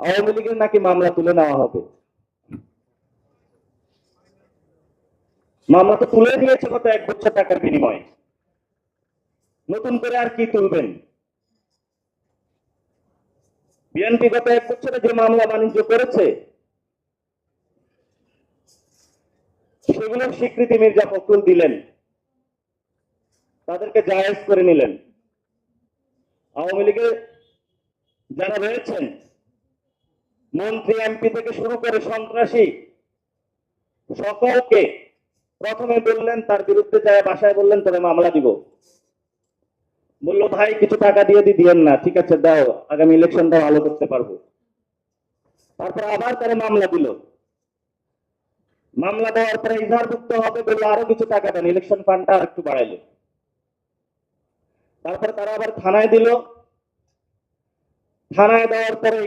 আওয়ামী লীগের নাকি মামলা তুলে নেওয়া হবে? মামলা তো তুলে দিয়েছে কত এক বছর টাকার বিনিময়ে। নতুন করে আর কি তুলবেন? বিএনপি গত এক বছরে যে মামলা বাণিজ্য করেছে, সেগুলোর স্বীকৃতি মির্জা ফখরুল দিলেন। তাদেরকে জায়েজ করে নিলেন। আওয়ামী লীগের যারা রয়েছেন মন্ত্রী, এমপি থেকে শুরু করে সন্ত্রাসী সকলকে প্রথমে বললেন, তার বিরুদ্ধে যায়, বাসায় বললেন তবে মামলা দিব। বলল, ভাই, কিছু টাকা দিয়ে দি, দিয়েন না, ঠিক আছে, দাও, আগামী ইলেকশনটা ভালো করতে পারব। তারপর আবার তারা মামলা দিল। মামলা দেওয়ার পরে ইজাহারভুক্ত হবে বলল আরও কিছু টাকা দেন ইলেকশন ফান্ডটা আর একটু বাড়াইলো। তারপর তারা আবার থানায় দিল। থানায় দেওয়ার পরে